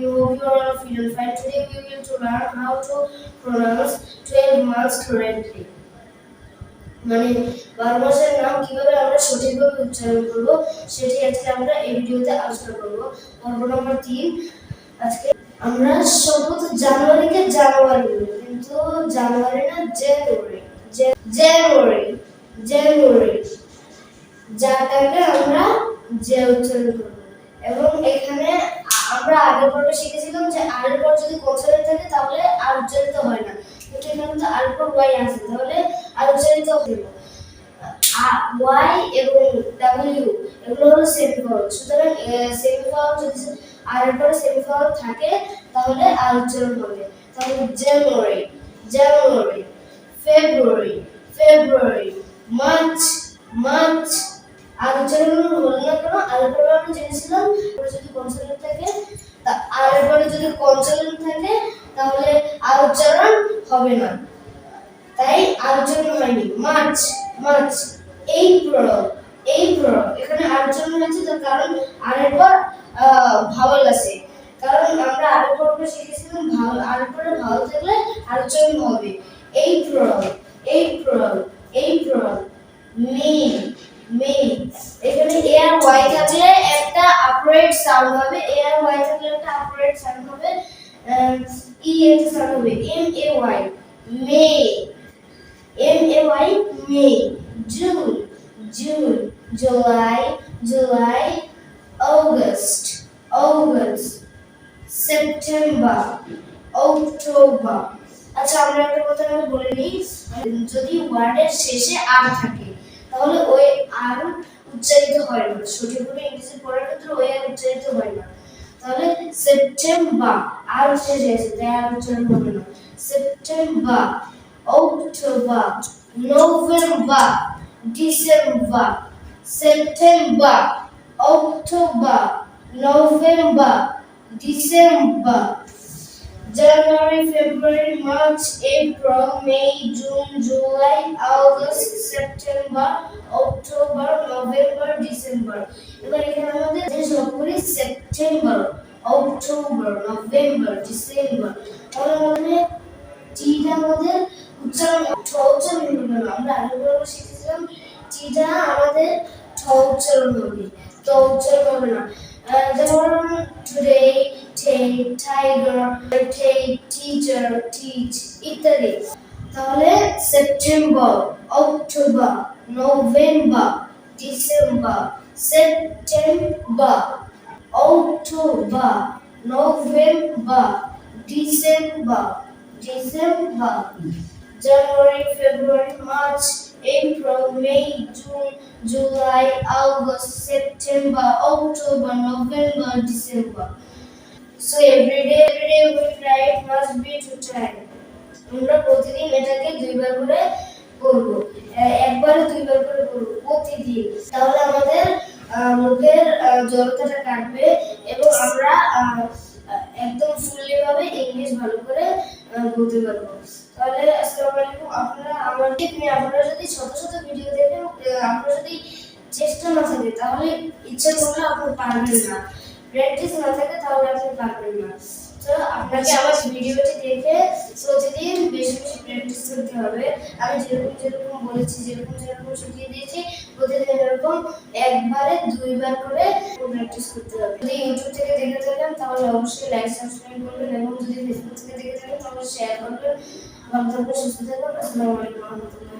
you you of little fun. Today to learn how to pronounce 12 months correctly. মানে বারো মাসের নাম কীভাবে আমরা সঠিকভাবে উচ্চারণ করব, সেটি আজকে আমরা এই ভিডিওতে আলোচনা করব পর্ব নম্বর তিন আজকে আমরা সম্ভবত জানুয়ারিকে জানুয়ারি বলি, কিন্তু জানুয়ারি না জানুয়ারি জানুয়ারি জানুয়ারি যাটাকে আমরা যে উচ্চারণ করব আগের পর্বে শিখেছিলাম যে আর পর যদি কনসোনেন্ট থাকে তাহলে আর উচ্চারিত হয় না। কিন্তু এখানে তো আর পর ওয়াই আছে, তাহলে আর উচ্চারিত হবে ওয়াই এবং ডাব্লিউ এগুলো হলো সেমিফাউল সুতরাং সেমিফাউল যদি আর এর পরে সেমিফাউল থাকে, তাহলে আর উচ্চারণ হবে। তাহলে জানুয়ারি জানুয়ারি ফেব্রুয়ারি ফেব্রুয়ারি মার্চ মার্চ আর উচ্চারণ হলো না কেন? আর পরে আমরা জেনেছিলাম যদি কনসোনেন্ট থাকে আর পরে যদি কনসোনেন্ট থাকে, তাহলে আর উচ্চারণ হবে না। তাই আর উচ্চারণ হয়নি মার্চ মার্চ এপ্রিল এপ্রিল এখানে আর উচ্চারণ হয়েছে, তার কারণ আর এর পর ভাওয়াল আছে। কারণ আমরা আগের পর্বে শিখেছিলাম ভাওয়াল আর এর পরে ভাওয়াল থাকলে আর উচ্চারণ হবে। এপ্রিল এই এপ্রিল মে এখানে একটা হবে হবে M A Y May M A Y May June June July July September October আচ্ছা একটা কথা বলে নিই, যদি ওয়ার্ডের শেষে আর থাকে তাহলে ওই আর উচ্চারিত হয় না। সঠিকভাবে ইংরেজি পড়ার ক্ষেত্রে ওই আর উচ্চারিত হয় না। তাহলে সেপ্টেম্বর, আর শেষে আছে তাই আর উচ্চারণ হবে না। September, October, November, December, September, October, November, December January, February, March, April, May, June, July, August, September, October, November, December. এবার এখানে আমাদের যে সবগুলি সেপ্টেম্বর অক্টোবর নভেম্বর ডিসেম্বর আমাদের উচ্চারণ আমরা শিখেছিলাম টিটা আমাদের ঠ উচ্চারণ হবে। ট উচ্চারণ হবে না। আহ, যেমন today tech tiger tech teacher teach ইত্যাদি তাহলে September October November December September October November December December January, February, March, April, May, June, July, August, September, October, November, December. So every day, every day we try it must be two time. আমরা প্রতিদিন এটাকে দুইবার করে করব একবারে দুইবার করে করব প্রতিদিন তাহলে আমাদের মুখের জড়তাটা কাটবে একদম ফুললি ভাবে ইংলিশ ভালো করে বলতে পারব। তাহলে আসসালামু আলাইকুম আপনারা আমার আপনারা যদি ছোট ছোট ভিডিও দেখেন আপনারা যদি চেষ্টা না থাকে তাহলে ইচ্ছা করলে আপনি পারবেন না। প্র্যাকটিস না থাকে তাহলে আপনি পারবেন না। তো আপনাকে আমার ভিডিওটি দেখে প্রতিদিন প্র্যাকটিস করতে হবে। আমি যেরকম যেরকম বলেছি, যেরকম যেরকম শিখিয়ে দিয়েছি প্রতিদিন এরকম একবারে দুইবার করে প্র্যাকটিস করতে হবে। যদি ইউটিউব থেকে দেখে থাকেন, তাহলে অবশ্যই লাইক সাবস্ক্রাইব করবেন এবং যদি ফেসবুক থেকে দেখে থাকেন, তাহলে শেয়ার করবেন। ভালো থাকবেন, সুস্থ থাকবেন। আসসালামু আলাইকুম। রহমতুল্লাহি